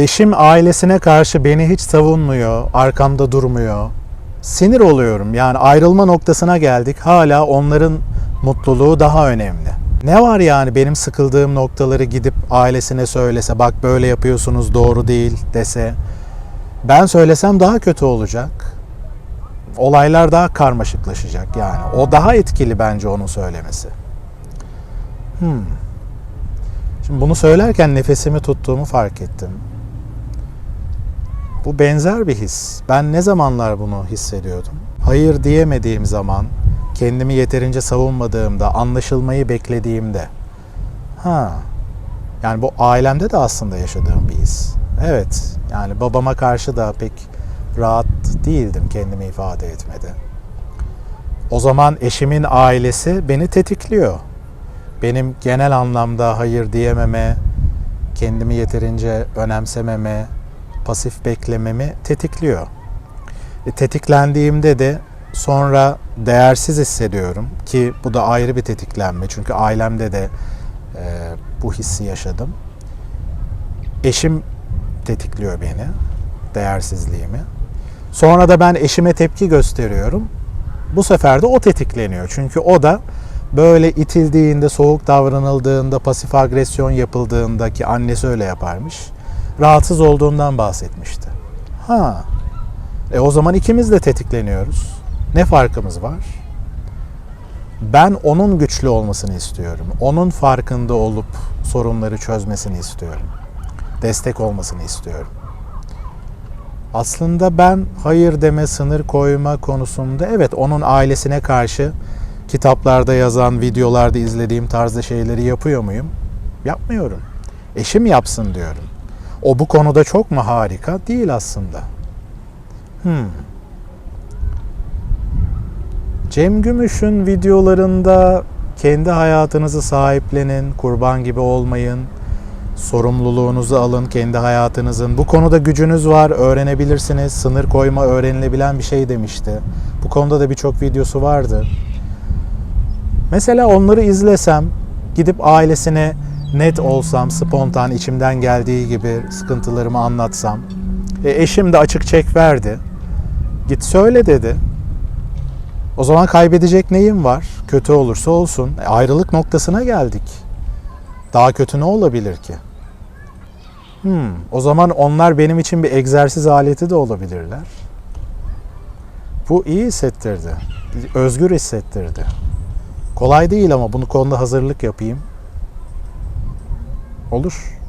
Eşim ailesine karşı beni hiç savunmuyor, arkamda durmuyor. Sinir oluyorum. Yani ayrılma noktasına geldik. Hala onların mutluluğu daha önemli. Ne var yani benim sıkıldığım noktaları gidip ailesine söylese, bak böyle yapıyorsunuz doğru değil dese. Ben söylesem daha kötü olacak. Olaylar daha karmaşıklaşacak yani. O daha etkili bence onun söylemesi. Hmm. Şimdi bunu söylerken nefesimi tuttuğumu fark ettim. Bu benzer bir his. Ben ne zamanlar bunu hissediyordum? Hayır diyemediğim zaman, kendimi yeterince savunmadığımda, anlaşılmayı beklediğimde. Ha. Yani bu ailemde de aslında yaşadığım bir his. Evet. Yani babama karşı da pek rahat değildim kendimi ifade etmede. O zaman eşimin ailesi beni tetikliyor. Benim genel anlamda hayır diyememe, kendimi yeterince önemsememe, pasif beklememi tetikliyor. E, tetiklendiğimde de sonra değersiz hissediyorum ki bu da ayrı bir tetiklenme çünkü ailemde de e, bu hissi yaşadım. Eşim tetikliyor beni, değersizliğimi. Sonra da ben eşime tepki gösteriyorum. Bu sefer de o tetikleniyor. Çünkü o da böyle itildiğinde, soğuk davranıldığında, pasif agresyon yapıldığında ki annesi öyle yaparmış. Rahatsız olduğundan bahsetmişti. Ha. E o zaman ikimiz de tetikleniyoruz. Ne farkımız var? Ben onun güçlü olmasını istiyorum. Onun farkında olup sorunları çözmesini istiyorum. Destek olmasını istiyorum. Aslında ben hayır deme, sınır koyma konusunda evet onun ailesine karşı kitaplarda yazan, videolarda izlediğim tarzda şeyleri yapıyor muyum? Yapmıyorum. Eşim yapsın diyorum. O bu konuda çok mu harika? Değil aslında. Hmm. Cem Gümüş'ün videolarında kendi hayatınızı sahiplenin, kurban gibi olmayın, sorumluluğunuzu alın kendi hayatınızın. Bu konuda gücünüz var, öğrenebilirsiniz. Sınır koyma öğrenilebilen bir şey demişti. Bu konuda da birçok videosu vardı. Mesela onları izlesem, gidip ailesine net olsam, spontan, içimden geldiği gibi sıkıntılarımı anlatsam. E, eşim de açık çek verdi. Git söyle dedi. O zaman kaybedecek neyim var? Kötü olursa olsun. E, ayrılık noktasına geldik. Daha kötü ne olabilir ki? Hmm, o zaman onlar benim için bir egzersiz aleti de olabilirler. Bu iyi hissettirdi. Özgür hissettirdi. Kolay değil ama bunu konuda hazırlık yapayım. Olur.